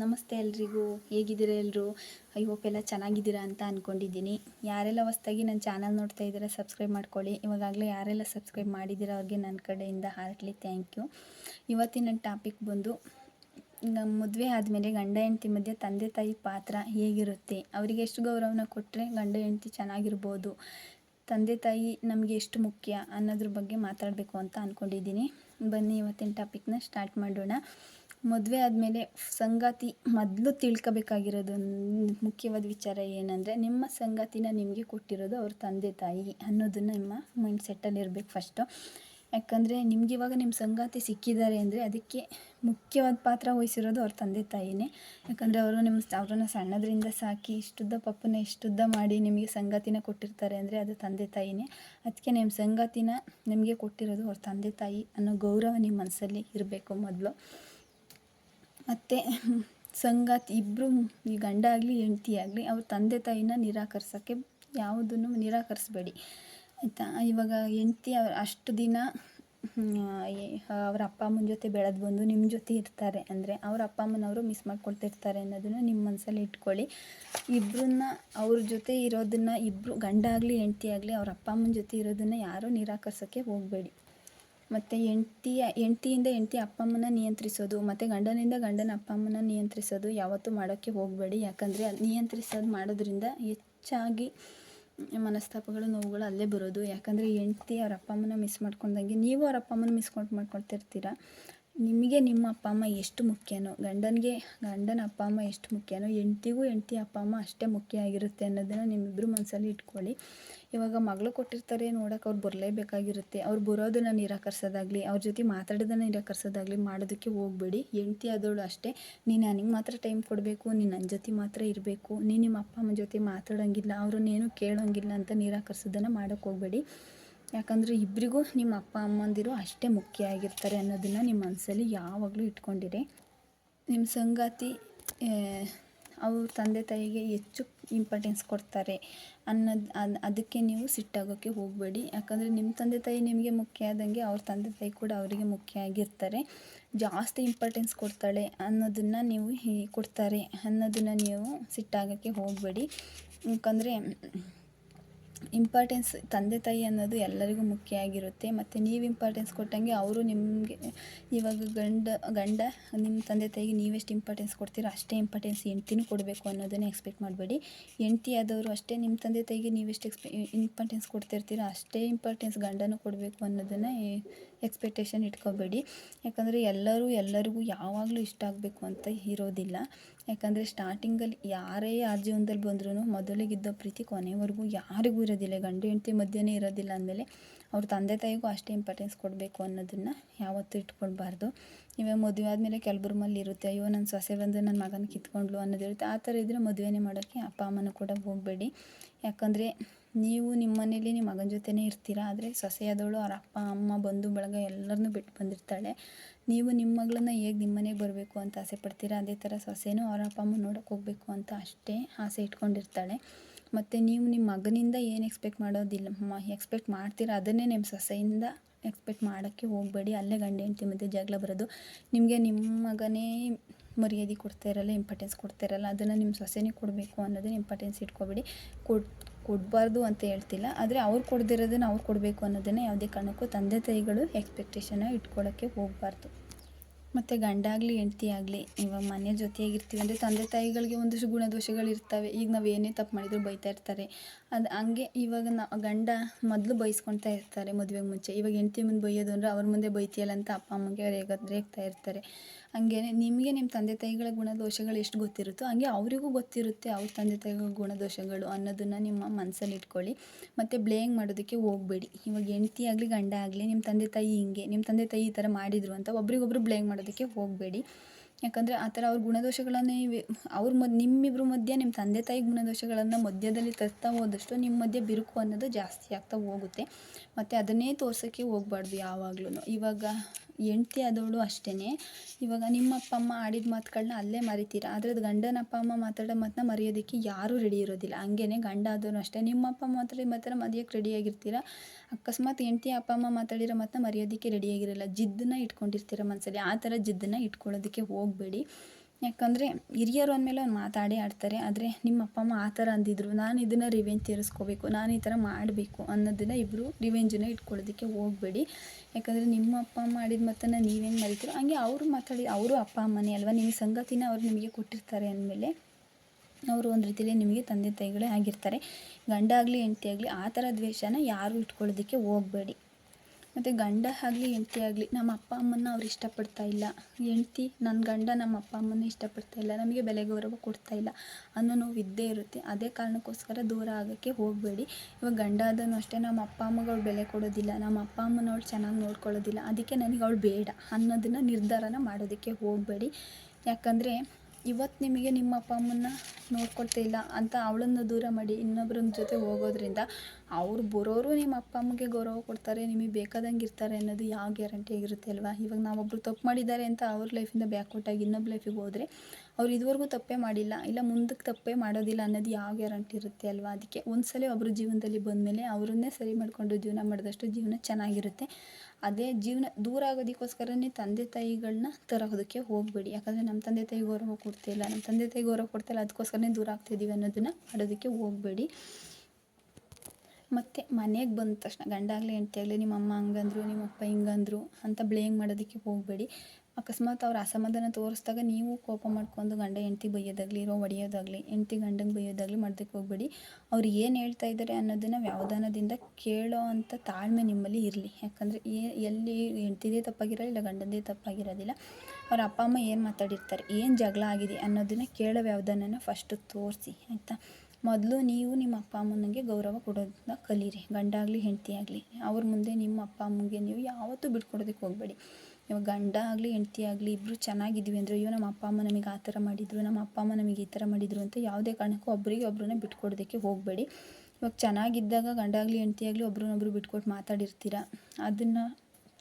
ನಮಸ್ತೆ ಎಲ್ರಿಗೂ, ಹೇಗಿದ್ದೀರಾ ಎಲ್ಲರೂ ಐ ಹೋಪ್ ಎಲ್ಲ ಚೆನ್ನಾಗಿದ್ದೀರಾ ಅಂತ ಅಂದ್ಕೊಂಡಿದ್ದೀನಿ ಯಾರೆಲ್ಲ ಹೊಸ್ದಾಗಿ ನನ್ನ ಚಾನಲ್ ನೋಡ್ತಾ ಇದ್ದೀರಾ ಸಬ್ಸ್ಕ್ರೈಬ್ ಮಾಡ್ಕೊಳ್ಳಿ. ಇವಾಗಲೇ ಯಾರೆಲ್ಲ ಸಬ್ಸ್ಕ್ರೈಬ್ ಮಾಡಿದ್ದೀರಾ ಅವ್ರಿಗೆ ನನ್ನ ಕಡೆಯಿಂದ ಹಾರ್ಟ್ಲಿ ಥ್ಯಾಂಕ್ ಯು ಇವತ್ತಿನ ಟಾಪಿಕ್ ಬಂದು ಮದುವೆ ಆದಮೇಲೆ ಗಂಡ ಹೆಂಡತಿ ಮಧ್ಯೆ ತಂದೆ ತಾಯಿ ಪಾತ್ರ ಹೇಗಿರುತ್ತೆ? ಅವರಿಗೆ ಎಷ್ಟು ಗೌರವನ ಕೊಟ್ಟರೆ ಗಂಡ ಹೆಂಡತಿ ಚೆನ್ನಾಗಿರ್ಬೋದು? ತಂದೆ ತಾಯಿ ನಮಗೆ ಎಷ್ಟು ಮುಖ್ಯ ಅನ್ನೋದ್ರ ಬಗ್ಗೆ ಮಾತಾಡಬೇಕು ಅಂತ ಅಂದ್ಕೊಂಡಿದ್ದೀನಿ ಬನ್ನಿ ಇವತ್ತಿನ ಟಾಪಿಕ್ನ ಸ್ಟಾರ್ಟ್ ಮಾಡೋಣ. ಮದುವೆ ಆದಮೇಲೆ ಸಂಗಾತಿ ಮೊದಲು ತಿಳ್ಕೊಬೇಕಾಗಿರೋದು ಮುಖ್ಯವಾದ ವಿಚಾರ ಏನಂದರೆ ನಿಮ್ಮ ಸಂಗಾತಿನ ನಿಮಗೆ ಕೊಟ್ಟಿರೋದು ಅವ್ರ ತಂದೆ ತಾಯಿ ಅನ್ನೋದನ್ನು ನಿಮ್ಮ ಮೈಂಡ್ ಸೆಟ್ಟಲ್ಲಿ ಇರಬೇಕು ಫಸ್ಟು ಯಾಕಂದರೆ ನಿಮ್ಗೆ ಇವಾಗ ನಿಮ್ಮ ಸಂಗಾತಿ ಸಿಕ್ಕಿದ್ದಾರೆ ಅಂದರೆ ಅದಕ್ಕೆ ಮುಖ್ಯವಾದ ಪಾತ್ರ ವಹಿಸಿರೋದು ಅವ್ರ ತಂದೆ ತಾಯಿನೇ. ಯಾಕಂದರೆ ಅವರು ನಿಮ್ಮ ಅವ್ರನ್ನ ಸಣ್ಣದರಿಂದ ಸಾಕಿ ಇಷ್ಟುದ್ದ ಪಪ್ಪನ ಇಷ್ಟುದ್ದ ಮಾಡಿ ನಿಮಗೆ ಸಂಗಾತಿನ ಕೊಟ್ಟಿರ್ತಾರೆ ಅಂದರೆ ಅದು ತಂದೆ ತಾಯಿನೇ. ಅದಕ್ಕೆ ನಿಮ್ಮ ಸಂಗಾತಿನ ನಿಮಗೆ ಕೊಟ್ಟಿರೋದು ಅವ್ರ ತಂದೆ ತಾಯಿ ಅನ್ನೋ ಗೌರವ ನಿಮ್ಮ ಮನಸ್ಸಲ್ಲಿ ಇರಬೇಕು ಮೊದಲು. ಮತ್ತು ಸಂಗಾತಿ ಇಬ್ಬರು ಈ ಗಂಡ ಆಗಲಿ, ಹೆಂಡ್ತಿ ಆಗಲಿ, ಅವ್ರ ತಂದೆ ತಾಯಿನ ನಿರಾಕರ್ಸೋಕ್ಕೆ ಯಾವುದನ್ನು ನಿರಾಕರಿಸ್ಬೇಡಿ. ಆಯಿತಾ? ಇವಾಗ ಹೆಂಡ್ತಿ ಅವ್ರು ಅಷ್ಟು ದಿನ ಅವ್ರ ಅಪ್ಪ ಅಮ್ಮನ ಜೊತೆ ಬೆಳೆದು ಬಂದು ನಿಮ್ಮ ಜೊತೆ ಇರ್ತಾರೆ. ಅಂದರೆ ಅವ್ರ ಅಪ್ಪ ಅಮ್ಮನವರು ಮಿಸ್ ಮಾಡ್ಕೊಳ್ತಿರ್ತಾರೆ ಅನ್ನೋದನ್ನು ನಿಮ್ಮ ಮನಸ್ಸಲ್ಲಿ ಇಟ್ಕೊಳ್ಳಿ. ಇಬ್ಬರನ್ನ ಅವ್ರ ಜೊತೆ ಇರೋದನ್ನು ಇಬ್ಬರು ಗಂಡ ಆಗಲಿ, ಹೆಂಡ್ತಿ ಆಗಲಿ, ಅವ್ರ ಅಪ್ಪ ಅಮ್ಮನ ಜೊತೆ ಇರೋದನ್ನು ಯಾರೂ ನಿರಾಕರಿಸೋಕ್ಕೆ ಹೋಗಬೇಡಿ. ಮತ್ತು ಹೆಂಡ್ತಿಯ ಹೆಂಡ್ತಿಯಿಂದ ಹೆಂಡ್ತಿ ಅಪ್ಪ ಅಮ್ಮನ ನಿಯಂತ್ರಿಸೋದು, ಮತ್ತು ಗಂಡನಿಂದ ಗಂಡನ ಅಪ್ಪ ಅಮ್ಮನ ನಿಯಂತ್ರಿಸೋದು ಯಾವತ್ತೂ ಮಾಡೋಕ್ಕೆ ಹೋಗಬೇಡಿ. ಯಾಕಂದರೆ ನಿಯಂತ್ರಿಸೋದು ಮಾಡೋದ್ರಿಂದ ಹೆಚ್ಚಾಗಿ ಮನಸ್ತಾಪಗಳು, ನೋವುಗಳು ಅಲ್ಲೇ ಬರೋದು. ಯಾಕಂದರೆ ಹೆಂಡ್ತಿ ಅವ್ರ ಅಪ್ಪ ಅಮ್ಮನ ಮಿಸ್ ಮಾಡ್ಕೊಂಡಂಗೆ, ನೀವು ಅವ್ರ ಅಪ್ಪ ಅಮ್ಮನ ಮಿಸ್ ಮಾಡ್ಕೊಳ್ತಿರ್ತೀರ? ನಿಮಗೆ ನಿಮ್ಮ ಅಪ್ಪ ಅಮ್ಮ ಎಷ್ಟು ಮುಖ್ಯನೋ, ಗಂಡನಿಗೆ, ಗಂಡನ ಅಪ್ಪ ಅಮ್ಮ ಎಷ್ಟು ಮುಖ್ಯನೋ, ಹೆಂಡ್ತಿಗೂ ಹೆಂಡ್ತಿ ಅಪ್ಪ ಅಮ್ಮ ಅಷ್ಟೇ ಮುಖ್ಯ ಆಗಿರುತ್ತೆ ಅನ್ನೋದನ್ನು ನಿಮ್ಮಿಬ್ಬರು ಮನಸ್ಸಲ್ಲಿ ಇಟ್ಕೊಳ್ಳಿ. ಇವಾಗ ಮಗಳು ಕೊಟ್ಟಿರ್ತಾರೆ ನೋಡೋಕೆ ಅವ್ರು ಬರಲೇಬೇಕಾಗಿರುತ್ತೆ. ಅವ್ರು ಬರೋದನ್ನು ನಿರಾಕರಿಸೋದಾಗಲಿ, ಅವ್ರ ಜೊತೆ ಮಾತಾಡೋದನ್ನು ನಿರಾಕರಿಸೋದಾಗಲಿ ಮಾಡೋದಕ್ಕೆ ಹೋಗಬೇಡಿ. ಹೆಂಡ್ತಿ ಆದವಳು ಅಷ್ಟೇ. ನೀನು ನನಗೆ ಮಾತ್ರ ಟೈಮ್ ಕೊಡಬೇಕು, ನೀನು ನನ್ನ ಜೊತೆ ಮಾತ್ರ ಇರಬೇಕು. ನೀನು ನಿಮ್ಮ ಅಪ್ಪ ಅಮ್ಮ ಜೊತೆ ಮಾತಾಡೋಂಗಿಲ್ಲ, ಅವ್ರನ್ನೇನು ಕೇಳೋಂಗಿಲ್ಲ ಅಂತ ನಿರಾಕರಿಸೋದನ್ನು ಮಾಡೋಕ್ಕೆ ಹೋಗಬೇಡಿ. ಯಾಕಂದರೆ ಇಬ್ಬರಿಗೂ ನಿಮ್ಮ ಅಪ್ಪ ಅಮ್ಮಂದಿರು ಅಷ್ಟೇ ಮುಖ್ಯ ಆಗಿರ್ತಾರೆ ಅನ್ನೋದನ್ನು ನಿಮ್ಮ ಮನಸ್ಸಲ್ಲಿ ಯಾವಾಗಲೂ ಇಟ್ಕೊಂಡಿರಿ. ನಿಮ್ಮ ಸಂಗಾತಿ ಅವ್ರ ತಂದೆ ತಾಯಿಗೆ ಹೆಚ್ಚು ಇಂಪಾರ್ಟೆನ್ಸ್ ಕೊಡ್ತಾರೆ ಅನ್ನೋದು, ಅದು, ಅದಕ್ಕೆ ನೀವು ಸಿಟ್ಟಾಗೋಕ್ಕೆ ಹೋಗಬೇಡಿ. ಯಾಕಂದರೆ ನಿಮ್ಮ ತಂದೆ ತಾಯಿ ನಿಮಗೆ ಮುಖ್ಯ ಆದಂಗೆ ಅವ್ರ ತಂದೆ ತಾಯಿ ಕೂಡ ಅವರಿಗೆ ಮುಖ್ಯ ಆಗಿರ್ತಾರೆ. ಜಾಸ್ತಿ ಇಂಪಾರ್ಟೆನ್ಸ್ ಕೊಡ್ತಾಳೆ ಅನ್ನೋದನ್ನು ನೀವು ಕೊಡ್ತಾರೆ ಅನ್ನೋದನ್ನು ನೀವು ಸಿಟ್ಟಾಗೋಕ್ಕೆ ಹೋಗಬೇಡಿ. ಯಾಕಂದರೆ ಇಂಪಾರ್ಟೆನ್ಸ್ ತಂದೆ ತಾಯಿ ಅನ್ನೋದು ಎಲ್ಲರಿಗೂ ಮುಖ್ಯ ಆಗಿರುತ್ತೆ. ಮತ್ತು ನೀವು ಇಂಪಾರ್ಟೆನ್ಸ್ ಕೊಟ್ಟಂಗೆ ಅವರು ನಿಮಗೆ ಇವಾಗ ಗಂಡ ಗಂಡ ನಿಮ್ಮ ತಂದೆ ತಾಯಿಗೆ ನೀವೆಷ್ಟು ಇಂಪಾರ್ಟೆನ್ಸ್ ಕೊಡ್ತೀರೋ ಅಷ್ಟೇ ಇಂಪಾರ್ಟೆನ್ಸ್ ಹೆಂಡ್ತಿನೂ ಕೊಡಬೇಕು ಅನ್ನೋದನ್ನೇ ಎಕ್ಸ್ಪೆಕ್ಟ್ ಮಾಡಬೇಡಿ. ಹೆಂಡ್ತಿ ಆದವರು ಅಷ್ಟೇ ನಿಮ್ಮ ತಂದೆ ತಾಯಿಗೆ ನೀವೆಷ್ಟು ಎಕ್ಸ್ಪೆ ಇಂಪಾರ್ಟೆನ್ಸ್ ಕೊಡ್ತಿರ್ತೀರೋ ಅಷ್ಟೇ ಇಂಪಾರ್ಟೆನ್ಸ್ ಗಂಡನೂ ಕೊಡಬೇಕು ಅನ್ನೋದನ್ನು ಎಕ್ಸ್ಪೆಕ್ಟೇಷನ್ ಇಟ್ಕೋಬೇಡಿ. ಯಾಕಂದರೆ ಎಲ್ಲರೂ ಎಲ್ಲರಿಗೂ ಯಾವಾಗಲೂ ಇಷ್ಟ ಆಗಬೇಕು ಅಂತ ಇರೋದಿಲ್ಲ. ಯಾಕಂದರೆ ಸ್ಟಾರ್ಟಿಂಗಲ್ಲಿ ಯಾರೇ ಆ ಜೀವನದಲ್ಲಿ ಬಂದ್ರೂ ಮೊದಲಿಗಿದ್ದ ಪ್ರೀತಿ ಕೊನೆವರೆಗೂ ಯಾರಿಗೂ ಇರೋದಿಲ್ಲ. ಗಂಡು, ಹೆಂಡತಿ ಮಧ್ಯನೇ ಇರೋದಿಲ್ಲ ಅಂದಮೇಲೆ ಅವ್ರ ತಂದೆ, ತಾಯಿಗೂ ಅಷ್ಟೇ ಇಂಪಾರ್ಟೆನ್ಸ್ ಕೊಡಬೇಕು ಅನ್ನೋದನ್ನು ಯಾವತ್ತೂ ಇಟ್ಕೊಳ್ಬಾರ್ದು. ಇವಾಗ ಮದುವೆ ಆದಮೇಲೆ ಕೆಲವ್ರ ಮಲ್ಲಿ ಇರುತ್ತೆ, ಅಯ್ಯೋ ನನ್ನ ಸೊಸೆ ಬಂದು ನನ್ನ ಮಗನ ಕಿತ್ಕೊಂಡ್ಲು ಅನ್ನೋದಿರುತ್ತೆ. ಆ ಥರ ಇದ್ದರೆ ಮದುವೆನೇ ಮಾಡೋಕ್ಕೆ ಅಪ್ಪ, ಅಮ್ಮನ ಕೂಡ ಹೋಗಬೇಡಿ. ಯಾಕಂದರೆ ನೀವು ನಿಮ್ಮ ಮನೇಲಿ ನಿಮ್ಮ ಮಗನ ಜೊತೆನೇ ಇರ್ತೀರ? ಆದರೆ ಸೊಸೆಯಾದವಳು ಅವ್ರ ಅಪ್ಪ, ಅಮ್ಮ ಬಂಧು ಬಳಗ ಎಲ್ಲರನ್ನೂ ಬಿಟ್ಟು ಬಂದಿರ್ತಾಳೆ. ನೀವು ನಿಮ್ಮ ಮಗಳನ್ನ ಹೇಗೆ ನಿಮ್ಮ ಮನೆಗೆ ಬರಬೇಕು ಅಂತ ಆಸೆ ಪಡ್ತೀರ? ಅದೇ ಥರ ಸೊಸೆನೂ ಅವ್ರ ಅಪ್ಪ, ಅಮ್ಮ ನೋಡೋಕೆ ಹೋಗಬೇಕು ಅಂತ ಅಷ್ಟೇ ಆಸೆ ಇಟ್ಕೊಂಡಿರ್ತಾಳೆ. ಮತ್ತು ನೀವು ನಿಮ್ಮ ಮಗನಿಂದ ಏನು ಎಕ್ಸ್ಪೆಕ್ಟ್ ಮಾಡೋದಿಲ್ಲ ಎಕ್ಸ್ಪೆಕ್ಟ್ ಮಾಡ್ತೀರ? ಅದನ್ನೇ ನಿಮ್ಮ ಸೊಸೆಯಿಂದ ಎಕ್ಸ್ಪೆಕ್ಟ್ ಮಾಡೋಕ್ಕೆ ಹೋಗಬೇಡಿ. ಅಲ್ಲೇ ಗಂಡ, ಹೆಂಡತಿ ಮಧ್ಯೆ ಜಗಳ ಬರೋದು ನಿಮಗೆ ನಿಮ್ಮ ಮಗನೇ ಮರ್ಯಾದೆ ಕೊಡ್ತಾ ಇರಲ್ಲ ಇಂಪಾರ್ಟೆನ್ಸ್ ಕೊಡ್ತಾ ಇರಲ್ಲ. ಅದನ್ನು ನಿಮ್ಮ ಸೊಸೆನೇ ಕೊಡಬೇಕು ಅನ್ನೋದನ್ನ ಇಂಪಾರ್ಟೆನ್ಸ್ ಇಟ್ಕೊಬೇಡಿ. ಕೊಡ್ ಕೊಡಬಾರ್ದು ಅಂತ ಹೇಳ್ತಿಲ್ಲ, ಆದರೆ ಅವ್ರು ಕೊಡ್ದಿರೋದನ್ನು ಅವ್ರು ಕೊಡಬೇಕು ಅನ್ನೋದನ್ನು ಯಾವುದೇ ಕಾರಣಕ್ಕೂ ತಂದೆ ತಾಯಿಗಳು ಎಕ್ಸ್ಪೆಕ್ಟೇಷನ್ನ ಇಟ್ಕೊಳ್ಳೋಕ್ಕೆ ಹೋಗಬಾರ್ದು. ಮತ್ತು ಗಂಡ ಆಗಲಿ ಹೆಂಡ್ತಿ ಆಗಲಿ ಇವಾಗ ಮನೆ ಜೊತೆಯಾಗಿರ್ತೀವಿ ಅಂದರೆ ತಂದೆ ತಾಯಿಗಳಿಗೆ ಒಂದಷ್ಟು ಗುಣದೋಷಗಳಿರ್ತವೆ ಈಗ ನಾವು ಏನೇ ತಪ್ಪು ಮಾಡಿದರೂ ಬೈತಾ ಇರ್ತಾರೆ. ಅದು ಹಂಗೆ ಇವಾಗ ನಾ, ಗಂಡ ಮೊದಲು ಬೈಸ್ಕೊಳ್ತಾ ಇರ್ತಾರೆ ಮದುವೆಗೆ ಮುಂಚೆ. ಇವಾಗ ಹೆಂಡ್ತಿ ಮುಂದೆ ಬೈಯೋದು ಅಂದರೆ ಅವ್ರ ಮುಂದೆ ಬೈತಿಯಲ್ಲ ಅಂತ ಅಪ್ಪ, ಅಮ್ಮಗೆ ರೇಗ ರೇಗ್ತಾ ಇರ್ತಾರೆ. ಹಂಗೆ ನಿಮಗೆ ನಿಮ್ಮ ತಂದೆ ತಾಯಿಗಳ ಗುಣದೋಷಗಳು ಎಷ್ಟು ಗೊತ್ತಿರುತ್ತೋ ಹಂಗೆ ಅವರಿಗೂ ಗೊತ್ತಿರುತ್ತೆ ಅವ್ರ ತಂದೆ ತಾಯಿಗಳ ಗುಣದೋಷಗಳು ಅನ್ನೋದನ್ನು ನಿಮ್ಮ ಮನಸ್ಸಲ್ಲಿ ಇಟ್ಕೊಳ್ಳಿ. ಮತ್ತು ಬ್ಲೇಮ್ ಮಾಡೋದಕ್ಕೆ ಹೋಗಬೇಡಿ. ಇವಾಗ ಹೆಂಡ್ತಿ ಆಗಲಿ ಗಂಡ ಆಗಲಿ ನಿಮ್ಮ ತಂದೆ ತಾಯಿ ಹಿಂಗೆ ನಿಮ್ಮ ತಂದೆ ತಾಯಿ ಈ ಥರ ಮಾಡಿದರು ಅಂತ ಒಬ್ರಿಗೊಬ್ರು ಬ್ಲೇಮ್ ಮಾಡೋದಕ್ಕೆ ಹೋಗಬೇಡಿ. ಯಾಕಂದರೆ ಆ ಥರ ಅವ್ರ ಗುಣದೋಷಗಳನ್ನೇ ಅವ್ರ ಮದ್ ನಿಮ್ಮಿಬ್ಬರ ಮಧ್ಯೆ ನಿಮ್ಮ ತಂದೆ ತಾಯಿ ಗುಣದೋಷಗಳನ್ನು ಮಧ್ಯದಲ್ಲಿ ತರ್ತಾ ಹೋದಷ್ಟು ನಿಮ್ಮ ಮಧ್ಯೆ ಬಿರುಕು ಅನ್ನೋದು ಜಾಸ್ತಿ ಆಗ್ತಾ ಹೋಗುತ್ತೆ. ಮತ್ತು ಅದನ್ನೇ ತೋರ್ಸೋಕ್ಕೆ ಹೋಗ್ಬಾರ್ದು ಯಾವಾಗ್ಲೂ ಇವಾಗ ಹೆಂಡ್ತಿ ಆದವಳು ಅಷ್ಟೇ ಇವಾಗ ನಿಮ್ಮ ಅಪ್ಪ ಅಮ್ಮ ಆಡಿದ ಮಾತುಗಳನ್ನ ಅಲ್ಲೇ ಮರಿತೀರ? ಆದರೆ ಅದು ಗಂಡನ ಅಪ್ಪ ಅಮ್ಮ ಮಾತಾಡೋ ಮಾತನ್ನ ಮರೆಯೋದಕ್ಕೆ ಯಾರೂ ರೆಡಿ ಇರೋದಿಲ್ಲ. ಹಂಗೇ ಗಂಡ ಆದವನು ಅಷ್ಟೇ. ನಿಮ್ಮ ಅಪ್ಪ ಅಮ್ಮ ಮಾತಾಡಿ ಮಾತ್ರ ಮರೆಯೋಕ್ಕೆ ರೆಡಿಯಾಗಿರ್ತೀರ ಅಕಸ್ಮಾತ್ ಹೆಂಡ್ತಿ ಅಪ್ಪ ಅಮ್ಮ ಮಾತಾಡಿರೋ ಮಾತನ್ನ ಮರೆಯೋದಕ್ಕೆ ರೆಡಿಯಾಗಿರಲ್ಲ ಜಿದ್ದನ್ನ ಇಟ್ಕೊಂಡಿರ್ತೀರ ಮನಸ್ಸಲ್ಲಿ ಆ ಥರ ಜಿದ್ದನ್ನ ಇಟ್ಕೊಳ್ಳೋದಕ್ಕೆ ಹೋಗಬೇಡಿ. ಯಾಕಂದರೆ ಹಿರಿಯರು ಅಂದಮೇಲೆ ಅವ್ನು ಮಾತಾಡಿ ಆಡ್ತಾರೆ, ಆದರೆ ನಿಮ್ಮ ಅಪ್ಪ ಅಮ್ಮ ಆ ಥರ ಅಂದಿದ್ರು, ನಾನು ಇದನ್ನು ರಿವೆಂಜ್ ತೀರಿಸ್ಕೋಬೇಕು, ನಾನು ಈ ಥರ ಮಾಡಬೇಕು ಅನ್ನೋದನ್ನು ಇಬ್ಬರು ರಿವೆಂಜನ್ನ ಇಟ್ಕೊಳ್ಳೋದಕ್ಕೆ ಹೋಗಬೇಡಿ. ಯಾಕಂದರೆ ನಿಮ್ಮ ಅಪ್ಪ ಅಮ್ಮ ಮಾಡಿದ ಮಾತನ್ನು ನೀವೇನು ಮರಿತೀರೋ, ಹಂಗೆ ಅವರು ಮಾತಾಡಿ, ಅವರು ಅಪ್ಪ ಅಮ್ಮನೇ ಅಲ್ವಾ, ನಿಮ್ಮ ಸಂಗತಿನ ಅವರು ನಿಮಗೆ ಕೊಟ್ಟಿರ್ತಾರೆ ಅಂದಮೇಲೆ ಅವರು ಒಂದು ರೀತಿಯಲ್ಲಿ ನಿಮಗೆ ತಂದೆ ತಾಯಿಗಳೇ ಆಗಿರ್ತಾರೆ. ಗಂಡ ಆಗಲಿ, ಹೆಂಡತಿ ಆಗಲಿ ಆ ಥರ ದ್ವೇಷನ ಯಾರೂ ಇಟ್ಕೊಳ್ಳೋದಕ್ಕೆ ಹೋಗಬೇಡಿ. ಮತ್ತು ಗಂಡ ಆಗಲಿ, ಹೆಂಡತಿ ಆಗಲಿ, ನಮ್ಮ ಅಪ್ಪ ಅಮ್ಮನ್ನ ಅವ್ರು ಇಷ್ಟಪಡ್ತಾ ಇಲ್ಲ. ಹೆಂಡ್ತಿ ನನ್ನ ಗಂಡ ನಮ್ಮ ಅಪ್ಪ ಅಮ್ಮನ್ನ ಇಷ್ಟಪಡ್ತಾ ಇಲ್ಲ. ನಮಗೆ ಬೆಲೆ ಗೌರವ ಕೊಡ್ತಾ ಇಲ್ಲ ಅನ್ನೋ ನೋವು ಇದ್ದೇ ಇರುತ್ತೆ. ಅದೇ ಕಾರಣಕ್ಕೋಸ್ಕರ ದೂರ ಆಗೋಕ್ಕೆ ಹೋಗಬೇಡಿ. ಇವಾಗ ಗಂಡ ಆದನು ಅಷ್ಟೇ, ನಮ್ಮ ಅಪ್ಪ ಅಮ್ಮಗೆ ಅವ್ಳು ಬೆಲೆ ಕೊಡೋದಿಲ್ಲ, ನಮ್ಮ ಅಪ್ಪ ಅಮ್ಮನ ಅವ್ಳು ಚೆನ್ನಾಗಿ ನೋಡ್ಕೊಳ್ಳೋದಿಲ್ಲ. ಅದಕ್ಕೆ ನನಗೆ ಅವಳು ಬೇಡ ಅನ್ನೋದನ್ನು ನಿರ್ಧಾರನ ಮಾಡೋದಕ್ಕೆ ಹೋಗಬೇಡಿ. ಯಾಕಂದರೆ ಇವತ್ತು ನಿಮಗೆ ನಿಮ್ಮ ಅಪ್ಪ ಅಮ್ಮನ್ನ ನೋಡ್ಕೊಳ್ತಾ ಇಲ್ಲ ಅಂತ ಅವಳನ್ನು ದೂರ ಮಾಡಿ ಇನ್ನೊಬ್ಬರ ಜೊತೆ ಹೋಗೋದ್ರಿಂದ ಅವ್ರು ಬರೋರು ನಿಮ್ಮ ಅಪ್ಪ ಅಮ್ಮಗೆ ಗೌರವ ಕೊಡ್ತಾರೆ, ನಿಮಗೆ ಬೇಕಾದಂಗೆ ಇರ್ತಾರೆ ಅನ್ನೋದು ಯಾವ ಗ್ಯಾರಂಟಿ ಆಗಿರುತ್ತೆ ಅಲ್ವಾ? ಇವಾಗ ನಾವೊಬ್ಬರು ತಪ್ಪು ಮಾಡಿದ್ದಾರೆ ಅಂತ ಅವ್ರ ಲೈಫಿಂದ ಬ್ಯಾಕ್ಔಟಾಗಿ ಇನ್ನೊಬ್ಬ ಲೈಫಿಗೆ ಹೋದರೆ ಅವ್ರು ಇದುವರೆಗೂ ತಪ್ಪೇ ಮಾಡಿಲ್ಲ, ಇಲ್ಲ ಮುಂದಕ್ಕೆ ತಪ್ಪೇ ಮಾಡೋದಿಲ್ಲ ಅನ್ನೋದು ಯಾವ ಗ್ಯಾರಂಟಿ ಇರುತ್ತೆ ಅಲ್ವಾ? ಅದಕ್ಕೆ ಒಂದು ಸಲ ಒಬ್ಬರು ಜೀವನದಲ್ಲಿ ಬಂದಮೇಲೆ ಅವರನ್ನೇ ಸರಿ ಮಾಡಿಕೊಂಡು ಜೀವನ ಮಾಡಿದಷ್ಟು ಜೀವನ ಚೆನ್ನಾಗಿರುತ್ತೆ. ಅದೇ ಜೀವನ ದೂರ ಆಗೋದಕ್ಕೋಸ್ಕರನೇ ತಂದೆ ತಾಯಿಗಳನ್ನ ತರೋದಕ್ಕೆ ಹೋಗಬೇಡಿ. ಯಾಕಂದರೆ ನಮ್ಮ ತಂದೆ ತಾಯಿ ಗೌರವ ಕೊಡ್ತಿಲ್ಲ ನಮ್ಮ ತಂದೆ ತಾಯಿ ಗೌರವ ಕೊಡ್ತಿಲ್ಲ ಅದಕ್ಕೋಸ್ಕರನೇ ದೂರ ಆಗ್ತಿದ್ದೀವಿ ಅನ್ನೋದನ್ನು ಮಾಡೋದಕ್ಕೆ ಹೋಗಬೇಡಿ. ಮತ್ತು ಮನೆಗೆ ಬಂದ ತಕ್ಷಣ ಗಂಡ ಆಗಲಿ, ಹೆಂಡತಿ ಆಗಲಿ ನಿಮ್ಮ ಅಮ್ಮ ಹಂಗಂದ್ರು ನಿಮ್ಮ ಅಪ್ಪ ಹಿಂಗಂದ್ರು ಅಂತ ಬ್ಲೇಮ್ ಮಾಡೋದಕ್ಕೆ ಹೋಗಬೇಡಿ. ಅಕಸ್ಮಾತ್ ಅವ್ರು ಅಸಮಾಧಾನ ತೋರಿಸ್ದಾಗ ನೀವು ಕೋಪ ಮಾಡ್ಕೊಂಡು ಗಂಡ ಹೆಂಡ್ತಿ ಬೈಯೋದಾಗಲಿ, ಇರೋ ಹೊಡೆಯೋದಾಗಲಿ ಹೆಂಡ್ತಿ ಗಂಡಂಗೆ ಬೈಯೋದಾಗಲಿ ಮಾಡೋದಕ್ಕೆ ಹೋಗಬೇಡಿ. ಅವ್ರು ಏನು ಹೇಳ್ತಾ ಇದ್ದಾರೆ ಅನ್ನೋದನ್ನು ವ್ಯಾವಧಾನದಿಂದ ಕೇಳೋ ಅಂಥ ತಾಳ್ಮೆ ನಿಮ್ಮಲ್ಲಿ ಇರಲಿ. ಯಾಕಂದರೆ ಏ, ಎಲ್ಲಿ ಹೆಂಡ್ತಿದೇ ತಪ್ಪಾಗಿರೋಲ್ಲ, ಇಲ್ಲ ಗಂಡಂದೇ ತಪ್ಪಾಗಿರೋದಿಲ್ಲ. ಅವ್ರ ಅಪ್ಪ, ಅಮ್ಮ ಏನು ಮಾತಾಡಿರ್ತಾರೆ, ಏನು ಜಗಳ ಆಗಿದೆ ಅನ್ನೋದನ್ನು ಕೇಳೋ ವ್ಯಾವಧಾನನ ಫಸ್ಟು ತೋರಿಸಿ, ಆಯಿತಾ? ಮೊದಲು ನೀವು ನಿಮ್ಮ ಅಪ್ಪ ಅಮ್ಮನಿಗೆ ಗೌರವ ಕೊಡೋದನ್ನ ಕಲೀರಿ. ಗಂಡ ಆಗಲಿ ಹೆಂಡತಿ ಆಗಲಿ ಅವ್ರ ಮುಂದೆ ನಿಮ್ಮ ಅಪ್ಪ ಅಮ್ಮನಿಗೆ ನೀವು ಯಾವತ್ತೂ ಬಿಟ್ಕೊಡೋದಕ್ಕೆ ಹೋಗಬೇಡಿ. ಇವಾಗ ಗಂಡ ಆಗಲಿ, ಹೆಂಡ್ತಿ ಆಗಲಿ ಇಬ್ಬರು ಚೆನ್ನಾಗಿದ್ದೀವಿ ಅಂದರೆ, ಅಯ್ಯೋ, ನಮ್ಮ ಅಪ್ಪ ಅಮ್ಮ ನಮಗೆ ಆ ಥರ ಮಾಡಿದರು, ನಮ್ಮ ಅಪ್ಪ ಅಮ್ಮ ನಮಗೆ ಈ ಥರ ಮಾಡಿದರು ಅಂತ ಯಾವುದೇ ಕಾರಣಕ್ಕೂ ಒಬ್ಬರಿಗೆ ಒಬ್ಬರನ್ನ ಬಿಟ್ಕೊಡೋದಕ್ಕೆ ಹೋಗಬೇಡಿ. ಇವಾಗ ಚೆನ್ನಾಗಿದ್ದಾಗ ಗಂಡ ಆಗಲಿ, ಹೆಂಡ್ತಿ ಆಗಲಿ ಒಬ್ರನ್ನೊಬ್ರು ಬಿಟ್ಕೊಟ್ಟು ಮಾತಾಡಿರ್ತೀರ? ಅದನ್ನು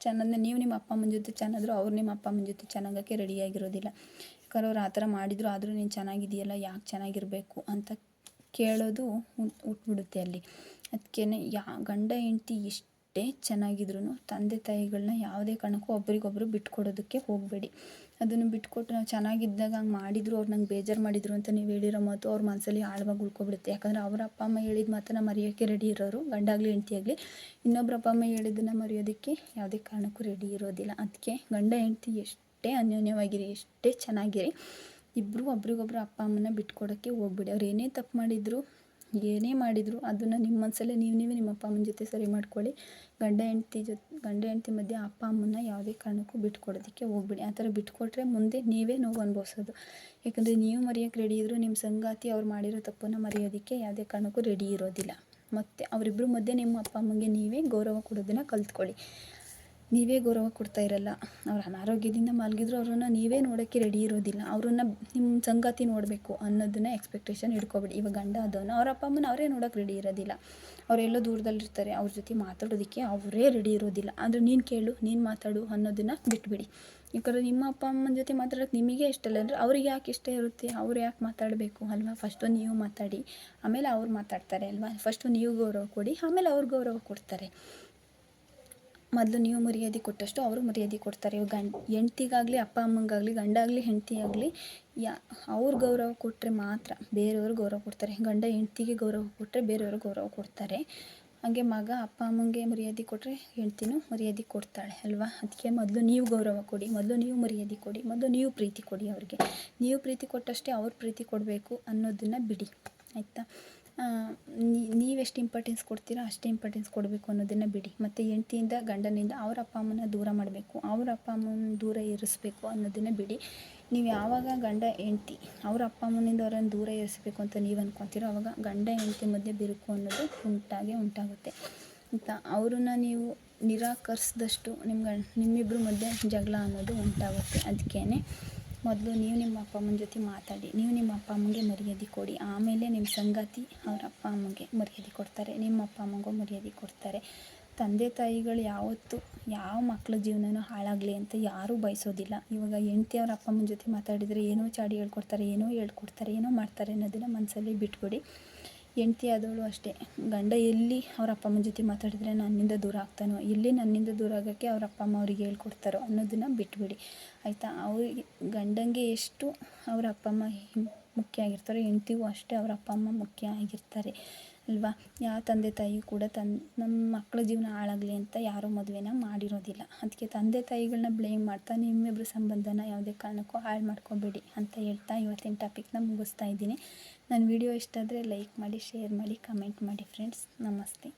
ಚೆನ್ನಾಗಿ, ನೀವು ನಿಮ್ಮ ಅಪ್ಪ ಅಮ್ಮನ ಜೊತೆ ಚೆನ್ನಾದ್ರು ಅವ್ರು ನಿಮ್ಮ ಅಪ್ಪ ಅಮ್ಮನ ಜೊತೆ ಚೆನ್ನಾಗಕ್ಕೆ ರೆಡಿಯಾಗಿರೋದಿಲ್ಲ ಯಾಕಂದ್ರೆ ಅವ್ರು ಆ ಥರ ಮಾಡಿದರು, ಆದರೂ ನೀನು ಚೆನ್ನಾಗಿದೆಯಲ್ಲ ಯಾಕೆ ಚೆನ್ನಾಗಿರಬೇಕು ಅಂತ ಕೇಳೋದು ಹುಟ್ಬಿಡುತ್ತೆ ಅಲ್ಲಿ. ಅದಕ್ಕೇ ಯಾ, ಗಂಡ, ಹೆಂಡ್ತಿ ಎಷ್ಟೇ ಚೆನ್ನಾಗಿದ್ರು ತಂದೆ ತಾಯಿಗಳನ್ನ ಯಾವುದೇ ಕಾರಣಕ್ಕೂ ಒಬ್ರಿಗೊಬ್ರು ಬಿಟ್ಕೊಡೋದಕ್ಕೆ ಹೋಗಬೇಡಿ. ಅದನ್ನು ಬಿಟ್ಕೊಟ್ಟು ನಾವು ಚೆನ್ನಾಗಿದ್ದಾಗ ಹಂಗೆ ಮಾಡಿದ್ರು, ಅವ್ರು ನಂಗೆ ಬೇಜಾರು ಮಾಡಿದರು ಅಂತ ನೀವು ಹೇಳಿರೋ ಮಾತು ಅವ್ರ ಮನಸ್ಸಲ್ಲಿ ಆಳವಾಗಿ ಉಳ್ಕೊಬಿಡುತ್ತೆ. ಯಾಕಂದರೆ ಅವರ ಅಪ್ಪ ಅಮ್ಮ ಹೇಳಿದ ಮಾತನ್ನು ಮರೆಯೋಕ್ಕೆ ರೆಡಿ ಇರೋರು ಗಂಡ ಆಗಲಿ ಹೆಂಡತಿ ಆಗಲಿ, ಇನ್ನೊಬ್ರ ಅಪ್ಪ ಅಮ್ಮ ಹೇಳಿದ್ದನ್ನು ಮರೆಯೋದಕ್ಕೆ ಯಾವುದೇ ಕಾರಣಕ್ಕೂ ರೆಡಿ ಇರೋದಿಲ್ಲ. ಅದಕ್ಕೆ ಗಂಡ ಹೆಂಡತಿ ಎಷ್ಟೇ ಅನ್ಯೋನ್ಯವಾಗಿರಿ, ಎಷ್ಟೇ ಚೆನ್ನಾಗಿರಿ ಇಬ್ಬರು ಒಬ್ರಿಗೊಬ್ರು ಅಪ್ಪ ಅಮ್ಮನ ಬಿಟ್ಕೊಡೋಕ್ಕೆ ಹೋಗ್ಬೇಡಿ. ಅವ್ರು ಏನೇ ತಪ್ಪು ಮಾಡಿದರು ಏನೇ ಮಾಡಿದರು ಅದನ್ನು ನಿಮ್ಮ ಮನಸ್ಸಲ್ಲೇ ನೀವು ನೀವೇ ನಿಮ್ಮ ಅಪ್ಪ ಅಮ್ಮನ ಜೊತೆ ಸರಿ ಮಾಡ್ಕೊಳ್ಳಿ. ಗಂಡ, ಹೆಂಡತಿ ಜೊತೆ ಗಂಡ, ಹೆಂಡತಿ ಮಧ್ಯೆ ಅಪ್ಪ ಅಮ್ಮನ ಯಾವುದೇ ಕಾರಣಕ್ಕೂ ಬಿಟ್ಕೊಡೋದಕ್ಕೆ ಹೋಗ್ಬೇಡಿ. ಆ ಥರ ಬಿಟ್ಕೊಟ್ರೆ ಮುಂದೆ ನೀವೇ ನೋವು ಅನುಭವಿಸೋದು. ಯಾಕಂದರೆ ನೀವು ಮರೆಯೋಕ್ಕೆ ರೆಡಿ ಇದ್ದರೂ ನಿಮ್ಮ ಸಂಗಾತಿ ಅವ್ರು ಮಾಡಿರೋ ತಪ್ಪನ್ನು ಮರೆಯೋದಕ್ಕೆ ಯಾವುದೇ ಕಾರಣಕ್ಕೂ ರೆಡಿ ಇರೋದಿಲ್ಲ. ಮತ್ತು ಅವರಿಬ್ಬರ ಮಧ್ಯೆ ನಿಮ್ಮ ಅಪ್ಪ, ಅಮ್ಮಂಗೆ ನೀವೇ ಗೌರವ ಕೊಡೋದನ್ನು ಕಲ್ತ್ಕೊಳ್ಳಿ. ನೀವೇ ಗೌರವ ಕೊಡ್ತಾ ಇರಲ್ಲ. ಅವ್ರು ಅನಾರೋಗ್ಯದಿಂದ ಮಲಗಿದ್ರು ಅವ್ರನ್ನ ನೀವೇ ನೋಡೋಕ್ಕೆ ರೆಡಿ ಇರೋದಿಲ್ಲ. ಅವ್ರನ್ನ ನಿಮ್ಮ ಸಂಗಾತಿ ನೋಡಬೇಕು ಅನ್ನೋದನ್ನ ಎಕ್ಸ್ಪೆಕ್ಟೇಷನ್ ಇಟ್ಕೊಬೇಡಿ ಇವಾಗ ಗಂಡ ಅದನ್ನ ಅವ್ರ ಅಪ್ಪ ಅಮ್ಮನ ಅವರೇ ನೋಡೋಕೆ ರೆಡಿ ಇರೋದಿಲ್ಲ. ಅವರೆಲ್ಲೋ ದೂರದಲ್ಲಿರ್ತಾರೆ ಅವ್ರ ಜೊತೆ ಮಾತಾಡೋದಕ್ಕೆ ಅವರೇ ರೆಡಿ ಇರೋದಿಲ್ಲ. ಆದರೆ ನೀನು ಕೇಳು, ನೀನು ಮಾತಾಡು ಅನ್ನೋದನ್ನು ಬಿಟ್ಬಿಡಿ. ಯಾಕಂದರೆ ನಿಮ್ಮ ಅಪ್ಪ ಅಮ್ಮನ ಜೊತೆ ಮಾತಾಡೋಕ್ಕೆ ನಿಮಗೆ ಇಷ್ಟ ಇಲ್ಲ. ಅಂದರೆ ಅವ್ರಿಗೆ ಯಾಕೆ ಇಷ್ಟ ಇರುತ್ತೆ? ಅವ್ರು ಯಾಕೆ ಮಾತಾಡಬೇಕು ಅಲ್ವಾ? ಫಸ್ಟು ನೀವು ಮಾತಾಡಿ. ಆಮೇಲೆ ಅವ್ರು ಮಾತಾಡ್ತಾರೆ ಅಲ್ವಾ? ಫಸ್ಟು ನೀವು ಗೌರವ ಕೊಡಿ, ಆಮೇಲೆ ಅವ್ರು ಗೌರವ ಕೊಡ್ತಾರೆ. ಮೊದಲು ನೀವು ಮರ್ಯಾದೆ ಕೊಟ್ಟಷ್ಟು ಅವರು ಮರ್ಯಾದೆ ಕೊಡ್ತಾರೆ. ಇವಾಗ ಗಂಡ, ಹೆಂಡ್ತಿಗಾಗಲಿ, ಅಪ್ಪ ಅಮ್ಮಂಗಾಗಲಿ, ಗಂಡಾಗಲಿ ಹೆಂಡತಿ ಆಗಲಿ ಯಾ, ಅವ್ರು ಗೌರವ ಕೊಟ್ಟರೆ ಮಾತ್ರ ಬೇರೆಯವರು ಗೌರವ ಕೊಡ್ತಾರೆ. ಗಂಡ ಹೆಂಡ್ತಿಗೆ ಗೌರವ ಕೊಟ್ಟರೆ ಬೇರೆಯವರು ಗೌರವ ಕೊಡ್ತಾರೆ. ಹಾಗೆ ಮಗ, ಅಪ್ಪ ಅಮ್ಮಂಗೆ ಮರ್ಯಾದೆ ಕೊಟ್ಟರೆ ಹೆಂಡ್ತಿನೂ ಮರ್ಯಾದೆ ಕೊಡ್ತಾಳೆ ಅಲ್ವಾ? ಅದಕ್ಕೆ ಮೊದಲು ನೀವು ಗೌರವ ಕೊಡಿ, ಮೊದಲು ನೀವು ಮರ್ಯಾದೆ ಕೊಡಿ, ಮೊದಲು ನೀವು ಪ್ರೀತಿ ಕೊಡಿ ಅವ್ರಿಗೆ. ನೀವು ಪ್ರೀತಿ ಕೊಟ್ಟಷ್ಟೇ ಅವ್ರ ಪ್ರೀತಿ ಕೊಡಬೇಕು ಅನ್ನೋದನ್ನು ಬಿಡಿ. ಆಯಿತಾ? ನೀವೆಷ್ಟು ಇಂಪಾರ್ಟೆನ್ಸ್ ಕೊಡ್ತೀರೋ, ಅಷ್ಟೇ ಇಂಪಾರ್ಟೆನ್ಸ್ ಕೊಡಬೇಕು ಅನ್ನೋದನ್ನು ಬಿಡಿ. ಮತ್ತು ಹೆಂಡ್ತಿಯಿಂದ, ಗಂಡನಿಂದ ಅವ್ರ ಅಪ್ಪ ಅಮ್ಮನ ದೂರ ಮಾಡಬೇಕು, ಅವ್ರ ಅಪ್ಪ ಅಮ್ಮನ ದೂರ ಇರಿಸ್ಬೇಕು ಅನ್ನೋದನ್ನು ಬಿಡಿ. ನೀವು ಯಾವಾಗ ಗಂಡ, ಹೆಂಡ್ತಿ, ಅವ್ರ ಅಪ್ಪ ಅಮ್ಮನಿಂದ ಅವರನ್ನು ದೂರ ಇರಿಸ್ಬೇಕು ಅಂತ ನೀವು ಅಂದ್ಕೊತೀರೋ ಅವಾಗ ಗಂಡ, ಹೆಂಡ್ತಿ ಮಧ್ಯೆ ಬಿರುಕು ಅನ್ನೋದು ಉಂಟಾಗೇ ಉಂಟಾಗುತ್ತೆ. ಅಂತ ಅವ್ರನ್ನ ನೀವು ನಿರಾಕರಿಸಿದಷ್ಟು ನಿಮ್ಗೆ ನಿಮ್ಮಿಬ್ಬರ ಮಧ್ಯೆ ಜಗಳ ಅನ್ನೋದು ಉಂಟಾಗುತ್ತೆ. ಅದಕ್ಕೇ ಮೊದಲು ನೀವು ನಿಮ್ಮ ಅಪ್ಪ ಅಮ್ಮನ ಜೊತೆ ಮಾತಾಡಿ, ನೀವು ನಿಮ್ಮ ಅಪ್ಪ ಅಮ್ಮಂಗೆ ಮರ್ಯಾದೆ ಕೊಡಿ. ಆಮೇಲೆ ನಿಮ್ಮ ಸಂಗಾತಿ ಅವ್ರ ಅಪ್ಪ ಅಮ್ಮಂಗೆ ಮರ್ಯಾದೆ ಕೊಡ್ತಾರೆ, ನಿಮ್ಮ ಅಪ್ಪ ಅಮ್ಮಂಗೂ ಮರ್ಯಾದೆ ಕೊಡ್ತಾರೆ. ತಂದೆ ತಾಯಿಗಳು ಯಾವತ್ತೂ ಯಾವ ಮಕ್ಕಳ ಜೀವನನೂ ಹಾಳಾಗಲಿ ಅಂತ ಯಾರೂ ಬಯಸೋದಿಲ್ಲ. ಇವಾಗ ಹೆಂಡ್ತಿ ಅವ್ರ ಅಪ್ಪ ಅಮ್ಮನ ಜೊತೆ ಮಾತಾಡಿದರೆ ಏನೋ ಚಾಡಿ ಹೇಳ್ಕೊಡ್ತಾರೆ, ಏನೋ ಹೇಳ್ಕೊಡ್ತಾರೆ, ಏನೋ ಮಾಡ್ತಾರೆ ಅನ್ನೋದನ್ನು ಮನಸ್ಸಲ್ಲಿ ಬಿಟ್ಬಿಡಿ. ಹೆಂಡ್ತಿ ಆದವಳು ಅಷ್ಟೇ. ಗಂಡ ಎಲ್ಲಿ ಅವ್ರ ಅಪ್ಪ ಅಮ್ಮನ ಜೊತೆ ಮಾತಾಡಿದ್ರೆ ನನ್ನಿಂದ ದೂರ ಆಗ್ತಾನೋ, ಎಲ್ಲಿ ನನ್ನಿಂದ ದೂರ ಆಗೋಕ್ಕೆ ಅವ್ರ ಅಪ್ಪ ಅಮ್ಮ ಅವ್ರಿಗೆ ಹೇಳ್ಕೊಡ್ತಾರೋ ಅನ್ನೋದನ್ನು ಬಿಟ್ಬಿಡಿ. ಆಯಿತಾ? ಅವ್ರಿಗೆ ಗಂಡಂಗೆ ಎಷ್ಟು ಅವ್ರ ಅಪ್ಪ ಅಮ್ಮ ಮುಖ್ಯ ಆಗಿರ್ತಾರೋ, ಹೆಂಡ್ತಿಗೂ ಅಷ್ಟೇ ಅವ್ರ ಅಪ್ಪ ಅಮ್ಮ ಮುಖ್ಯ ಆಗಿರ್ತಾರೆ, ಅಲ್ವಾ? ಯಾವ ತಂದೆ ತಾಯಿ ಕೂಡ ತನ್ ನಮ್ಮ ಮಕ್ಕಳ ಜೀವನ ಹಾಳಾಗಲಿ ಅಂತ ಯಾರೂ ಮದುವೆನ ಮಾಡಿರೋದಿಲ್ಲ. ಅದಕ್ಕೆ ತಂದೆ ತಾಯಿಗಳನ್ನ ಬ್ಲೇಮ್ ಮಾಡ್ತಾ ನಿಮ್ಮಿಬ್ಬರ ಸಂಬಂಧನ ಯಾವುದೇ ಕಾರಣಕ್ಕೂ ಹಾಳು ಮಾಡ್ಕೊಬೇಡಿ ಅಂತ ಹೇಳ್ತಾ ಇವತ್ತಿನ ಟಾಪಿಕ್ನ ಮುಗಿಸ್ತಾ ಇದ್ದೀನಿ. ನನ್ನ ವಿಡಿಯೋ ಇಷ್ಟ ಆದರೆ ಲೈಕ್ ಮಾಡಿ ಶೇರ್ ಮಾಡಿ ಕಮೆಂಟ್ ಮಾಡಿ ಫ್ರೆಂಡ್ಸ್ ನಮಸ್ತೆ.